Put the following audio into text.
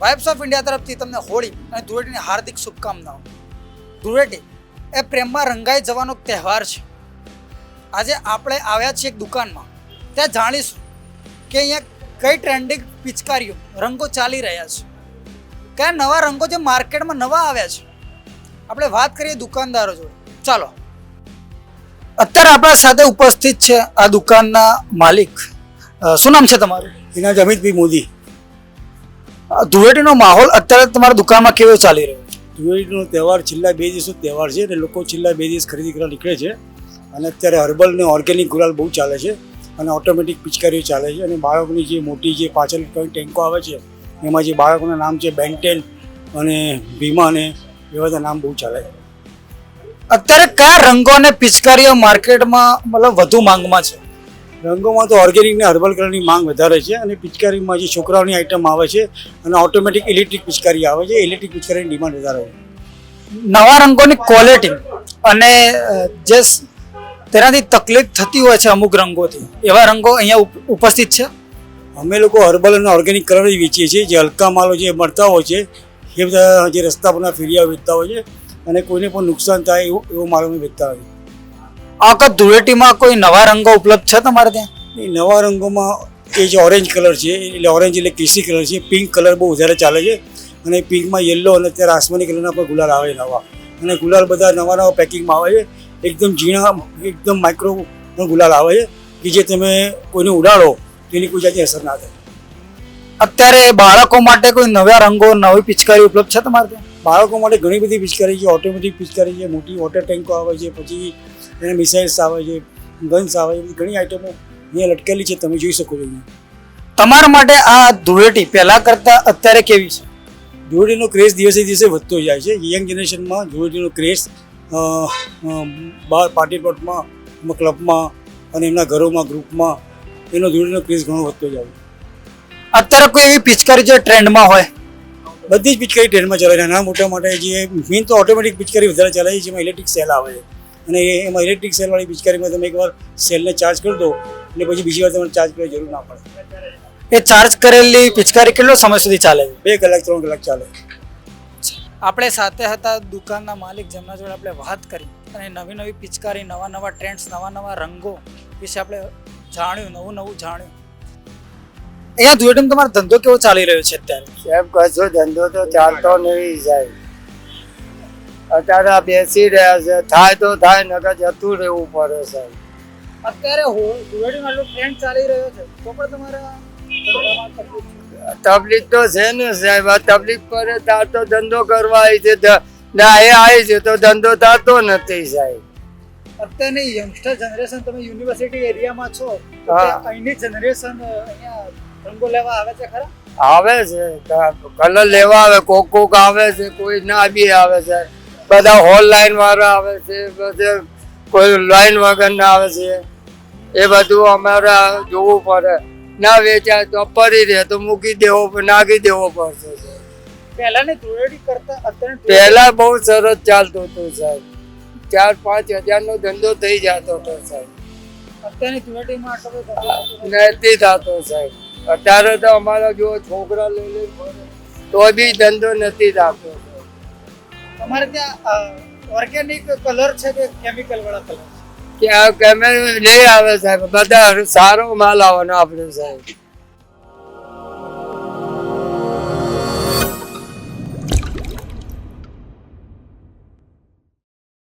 Vibes of India તરફથી તમને હોળી અને ધૂળેટીની હાર્દિક શુભકામનાઓ. ધૂળેટી એ પ્રેમમાં રંગાઈ જવાનો તહેવાર છે. આજે આપણે આવ્યા છીએ એક દુકાનમાં. ત્યાં જાણીશું કે અહીંયા કઈ ટ્રેન્ડિંગ પિચકારીઓ, રંગો ચાલી રહ્યા છે. કયા નવા રંગો જે માર્કેટમાં નવા આવ્યા છે. આપણે વાત કરીએ દુકાનદારો જોડે. ચાલો. અત્યારે આપણા સાથે ઉપસ્થિત છે આ દુકાનના માલિક. શું નામ છે તમારું? એના અમિત અમિતભાઈ મોદી. ધૂળેટીનો માહોલ અત્યારે તમારા દુકાનમાં કેવો ચાલી રહ્યો છે? ધુળેટીનો તહેવાર છેલ્લા બે દિવસનો તહેવાર છે અને લોકો છેલ્લા બે દિવસ ખરીદી કરવા નીકળે છે. અને અત્યારે હર્બલ ને ઓર્ગેનિક ગુલાલ બહુ ચાલે છે અને ઓટોમેટિક પિચકારીઓ ચાલે છે અને બાળકોની જે મોટી જે પાછળ ટેન્કો આવે છે એમાં જે બાળકોના નામ છે બેન્ટેન અને ભીમા અને એવા બધા નામ બહુ ચાલે છે. અત્યારે કયા રંગો અને પિચકારીઓ માર્કેટમાં મતલબ વધુ માંગમાં છે? રંગોમાં તો ઓર્ગેનિક ને હર્બલ કલરની માંગ વધારે છે અને પિચકારીમાં જે છોકરાઓની આઈટમ આવે છે અને ઓટોમેટિક ઇલેક્ટ્રિક પિચકારી આવે છે ઇલેક્ટ્રિક પિચકારીની ડિમાન્ડ વધારે છે નવા રંગોની ક્વોલિટી અને જે તેનાથી તકલીફ થતી હોય છે અમુક રંગોથી એવા રંગો અહીંયા ઉપ- ઉપસ્થિત છે? અમે લોકો હર્બલ અને ઓર્ગેનિક કલર જ વેચીએ છીએ જે હલકા માલો જે મળતા હોય છે એ બધા જે રસ્તા પરના ફેરિયા વેચતા હોય છે અને કોઈને પણ નુકસાન થાય એવો એવો માલ અમે વેચતા હોય આ વખત ધૂળેટીમાં કોઈ નવા રંગો ઉપલબ્ધ છે તમારે ત્યાં? એ નવા રંગોમાં એ જે ઓરેન્જ કલર છે એટલે ઓરેન્જ એટલે કેસરી કલર છે પિંક કલર બહુ વધારે ચાલે છે. અને પિંકમાં યલો અને અત્યારે આસમાની કલરના પણ ગુલાલ આવે નવા. અને ગુલાલ બધા નવા નવા પેકિંગમાં આવે છે. એકદમ ઝીણા એકદમ માઇક્રો ગુલાલ આવે છે કે જે તમે કોઈને ઉડાડો તેની કોઈ જાતની અસર ના થાય. અત્યારે બાળકો માટે કોઈ નવા રંગો નવી પિચકારી ઉપલબ્ધ છે તમારે ત્યાં? બાળકો માટે ઘણી બધી પિચકારી છે ઓટોમેટિક પિચકારી છે મોટી વોટર ટેન્કો આવે છે પછી એના મિસાઇલ્સ આવે છે ગન્સ આવે છે ઘણી આઇટમો અહીંયા લટકેલી છે તમે જોઈ શકો છો તમારા માટે આ ધૂળેટી પહેલાં કરતાં અત્યારે કેવી છે? ધૂળેટીનો ક્રેઝ દિવસે દિવસે વધતો જાય છે. યંગ જનરેશનમાં ધૂળેટીનો ક્રેઝ બહાર પાર્ટી પ્લોટમાં ક્લબમાં અને એમના ઘરોમાં ગ્રુપમાં એનો ધૂળેટીનો ક્રેઝ ઘણો વધતો જાય છે. અત્યારે કોઈ એવી પિચકારી જે ટ્રેન્ડમાં હોય? બધી જ પિચકારી ટ્રેનમાં ચાલે છે. નાના મોટા માટે જે મેઇન તો ઓટોમેટિક પિચકારી વધારે ચાલે છે જેમાં ઇલેક્ટ્રિક સેલ આવે છે. અને એમાં ઇલેક્ટ્રિક સેલવાળી પિચકારીમાં તમે એકવાર સેલને ચાર્જ કરી દો એટલે પછી બીજી વાર તમારે ચાર્જ કરવાની જરૂર ના પડે. એ ચાર્જ કરેલી પિચકારી કેટલો સમય સુધી ચાલે બે કલાક ત્રણ કલાક ચાલે. આપણે સાથે હતા દુકાનના માલિક જેમના જોડે આપણે વાત કરી. અને નવી નવી પિચકારી નવા નવા ટ્રેન્ડ્સ નવા નવા રંગો વિશે આપણે જાણ્યું નવું નવું જાણ્યું. અહીંયા ધુળેટીમાં તમારો ધંધો કેવો ચાલી રહ્યો છે અત્યારે? સાહેબ કશો ધંધો તો ચાલતો નહીં સાહેબ અત્યારે આ બેસી રહ્યા છે. થાય તો થાય નકર જતું રહેવું પડે સાહેબ. અત્યારે ધુળેટીમાં એટલો ટ્રેન્ડ ચાલી રહ્યો છે. તો પણ તમારા તકલીફ તો છે ને સાહેબ. આ તકલીફ પડે તાર તો ધંધો કરવા આવી છે. ના એ આવી છે તો ધંધો થતો નથી સાહેબ. અત્યારની યંગસ્ટર જનરેશન તમે યુનિવર્સિટી એરિયામાં છો. અહીંની જનરેશન અહીંયા રંગો લેવા આવે છે ખરા? આવે છે કલર લેવા આવે કોક કોક આવે છે કોઈ ના બી આવે છે. બધા હોલ લાઈન વાળા આવે છે બધા કોઈ લાઈન વગર ના આવે છે. એ બધું અમારે જોવું પડે. ના વેચાય તો પડી રહે તો મૂકી દેવો નાખી દેવો પડશે પહેલા બહુ સરસ ચાલતું હતું સાહેબ. ચાર પાંચ હજાર નો ધંધો થઈ જતો હતો સાહેબ. નથી થતો સાહેબ. અત્યારે તો અમારા જો છોકરા લઈ લે તો બી ધંધો નથી રાખતો. અમારે તમારે ત્યાં ઓર્ગેનિક કલર છે કે કેમિકલ વાળા કલર કે આ કેમેરો લઈ આવે સાહેબ બધા સારો માલ આવવાનો આપણે સાહેબ.